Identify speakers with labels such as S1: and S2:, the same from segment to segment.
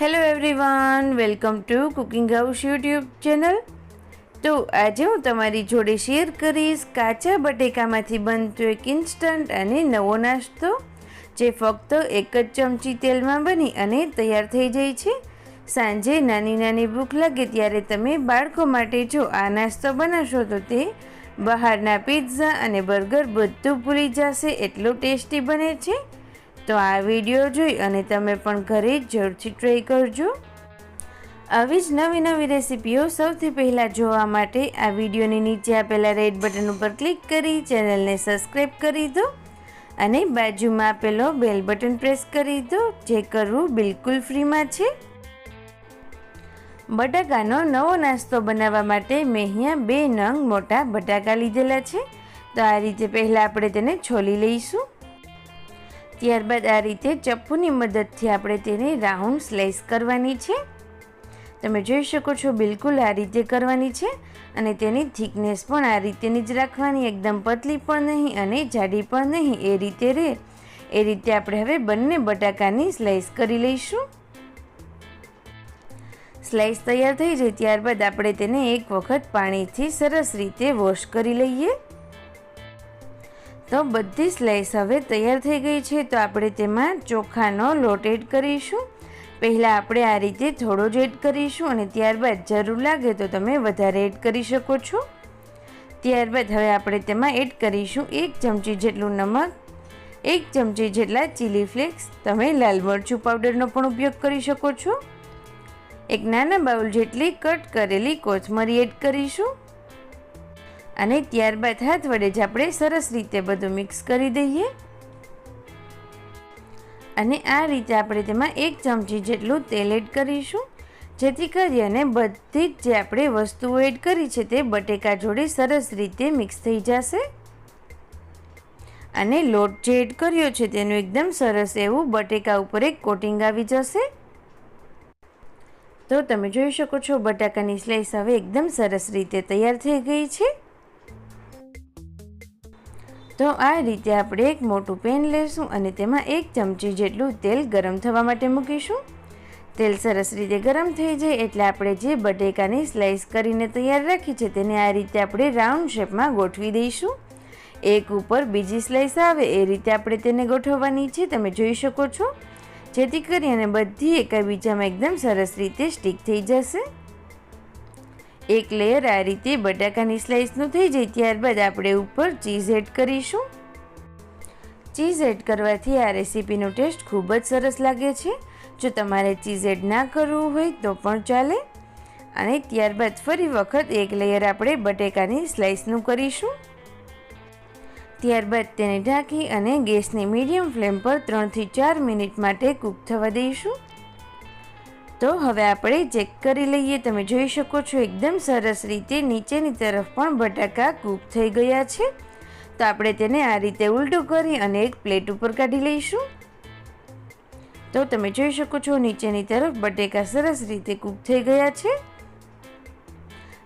S1: Hello everyone welcome to cooking house YouTube channel તો આજે હું તમારી જોડે શેર કરીશ કાચા બટેકામાંથી બનતો એક ઇન્સ્ટન્ટ અને નવો નાસ્તો, જે ફક્ત એક જ ચમચી તેલમાં બની અને તૈયાર થઈ જાય છે. સાંજે નાની નાની ભૂખ લાગે ત્યારે તમે બાળકો માટે જો આ નાસ્તો બનાવશો તો તે બહારના પિઝા અને બર્ગર બધું ભૂલી જશે, એટલું ટેસ્ટી બને છે. તો આ વીડિયો જોઈ અને તમે પણ ઘરે જરૂરથી ટ્રાય કરજો. આવી જ નવી નવી રેસીપીઓ સૌથી પહેલાં જોવા માટે આ વિડીયોની નીચે આપેલા રેડ બટન ઉપર ક્લિક કરી ચેનલને સબસ્ક્રાઈબ કરી દો અને બાજુમાં આપેલો બેલ બટન પ્રેસ કરી દો, જે કરવું બિલકુલ ફ્રીમાં છે. બટાકાનો નવો નાસ્તો બનાવવા માટે મેં અહીંયા બે નંગ મોટા બટાકા લીધેલા છે. તો આ રીતે પહેલાં આપણે તેને છોલી લઈશું. ત્યારબાદ આ રીતે ચપ્પુની મદદથી આપણે તેને રાઉન્ડ સ્લાઇસ કરવાની છે. તમે જોઈ શકો છો બિલકુલ આ રીતે કરવાની છે અને તેની થિકનેસ પણ આ રીતેની જ રાખવાની, એકદમ પતલી પણ નહીં અને જાડી પણ નહીં, એ રીતે રહે. એ રીતે આપણે હવે બંને બટાકાની સ્લાઇસ કરી લઈશું. સ્લાઇસ તૈયાર થઈ જાય ત્યારબાદ આપણે તેને એક વખત પાણીથી સરસ રીતે વોશ કરી લઈએ. તો બધી સ્લાઈસ હવે તૈયાર થઈ ગઈ છે, તો આપણે તેમાં ચોખાનો લોટ એડ કરીશું. પહેલાં આપણે આ રીતે થોડો જ એડ કરીશું અને ત્યારબાદ જરૂર લાગે તો તમે વધારે એડ કરી શકો છો. ત્યારબાદ હવે આપણે તેમાં એડ કરીશું એક ચમચી જેટલું નમક, એક ચમચી જેટલા ચીલી ફ્લેક્સ તમે લાલ મરચું પાવડરનો પણ ઉપયોગ કરી શકો છો. એક નાના બાઉલ જેટલી કટ કરેલી કોથમરી એડ કરીશું. અને ત્યારબાદ હાથ વડે જ આપણે સરસ રીતે બધું મિક્સ કરી દઈએ. અને આ રીતે આપણે તેમાં એક ચમચી જેટલું તેલ એડ કરીશું. જેથી કરી અને બધી જ જે આપણે વસ્તુઓ એડ કરી છે તે બટેકા જોડે સરસ રીતે મિક્સ થઈ જશે. અને લોટ જે એડ કર્યો છે તેનું એકદમ સરસ એવું બટેકા ઉપર એક કોટિંગ આવી જશે. તો તમે જોઈ શકો છો બટાકાની સ્લાઈસ હવે એકદમ સરસ રીતે તૈયાર થઈ ગઈ છે. તો આ રીતે આપણે એક મોટું પેન લેશું અને તેમાં એક ચમચી જેટલું તેલ ગરમ થવા માટે મૂકીશું. તેલ સરસ રીતે ગરમ થઈ જાય એટલે આપણે જે બટેકાની સ્લાઈસ કરીને તૈયાર રાખી છે તેને આ રીતે આપણે રાઉન્ડ શેપમાં ગોઠવી દઈશું. એક ઉપર બીજી સ્લાઈસ આવે એ રીતે આપણે તેને ગોઠવવાની છે, તમે જોઈ શકો છો. જેથી કરી અને બધી એકબીજામાં એકદમ સરસ રીતે સ્ટીક થઈ જશે. એક લેયર આ રીતે બટાકાની સ્લાઇસનું થઈ જાય, ત્યારબાદ આપણે ઉપર ચીઝ એડ કરીશું. ચીઝ એડ કરવાથી આ રેસીપીનો ટેસ્ટ ખૂબ જ સરસ લાગે છે. જો તમારે ચીઝ એડ ના કરવું હોય તો પણ ચાલે. અને ત્યારબાદ ફરી વખત એક લેયર આપણે બટેકાની સ્લાઇસનું કરીશું. ત્યારબાદ તેને ઢાંકી અને ગેસની મીડિયમ ફ્લેમ પર ત્રણથી ચાર મિનિટ માટે કૂક થવા દઈશું. તો હવે આપણે ચેક કરી લઈએ. તમે જોઈ શકો છો એકદમ સરસ રીતે નીચેની તરફ પણ બટાકા કૂક થઈ ગયા છે. તો આપણે તેને આ રીતે ઉલટું કરી અને એક પ્લેટ ઉપર કાઢી લઈશું. તો તમે જોઈ શકો છો નીચેની તરફ બટેકા સરસ રીતે કૂક થઈ ગયા છે.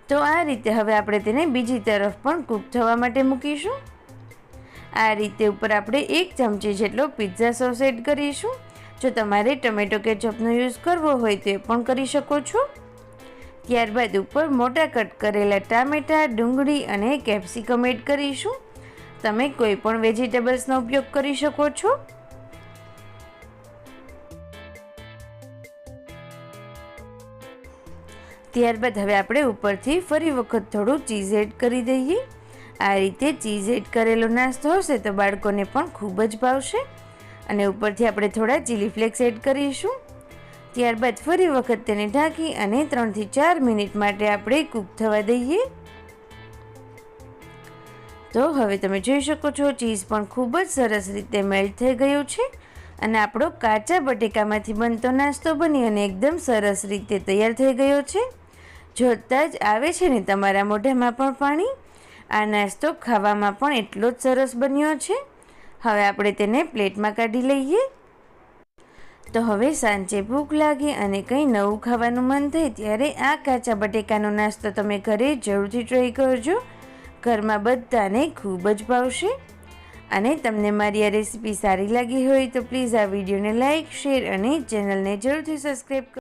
S1: તો આ રીતે હવે આપણે તેને બીજી તરફ પણ કૂક થવા માટે મૂકીશું. આ રીતે ઉપર આપણે એક ચમચી જેટલો પિઝા સોસ એડ કરીશું. જો તમારે ટમેટો કેચઅપનો યુઝ કરવો હોય તો પણ કરી શકો છો. ત્યારબાદ ઉપર મોટા કટ કરેલા ટામેટાં, ડુંગળી અને કેપ્સિકમ એડ કરીશું. તમે કોઈ પણ વેજીટેબલ્સનો ઉપયોગ કરી શકો છો. ત્યારબાદ હવે આપણે ઉપરથી ફરી વખત થોડું ચીઝ એડ કરી દઈએ. આ રીતે ચીઝ એડ કરેલો નાસ્તો હશે તો બાળકોને પણ ખૂબ જ ભાવશે. અને ઉપરથી આપણે થોડા ચીલી ફ્લેક્સ એડ કરીશું. ત્યારબાદ ફરી વખત તેને ઢાંકી અને ત્રણથી ચાર મિનિટ માટે આપણે કૂક થવા દઈએ. તો હવે તમે જોઈ શકો છો ચીઝ પણ ખૂબ જ સરસ રીતે મેલ્ટ થઈ ગયું છે અને આપણો કાચા બટેકામાંથી બનતો નાસ્તો બની અને એકદમ સરસ રીતે તૈયાર થઈ ગયો છે. જોતાં જ આવે છે ને તમારા મોઢામાં પણ પાણી, આ નાસ્તો ખાવામાં પણ એટલો જ સરસ બન્યો છે. હવે આપણે તેને પ્લેટમાં કાઢી લઈએ. તો હવે સાંજે ભૂખ લાગી અને કંઈ નવું ખાવાનું મન થાય ત્યારે આ કાચા બટેકાનો નાસ્તો તમે ઘરે જરૂરથી ટ્રાય કરજો. ઘરમાં બધાને ખૂબ જ ભાવશે. અને તમને મારી આ રેસીપી સારી લાગી હોય તો પ્લીઝ આ વિડીયોને લાઇક શેર અને ચેનલને જરૂરથી સબસ્ક્રાઈબ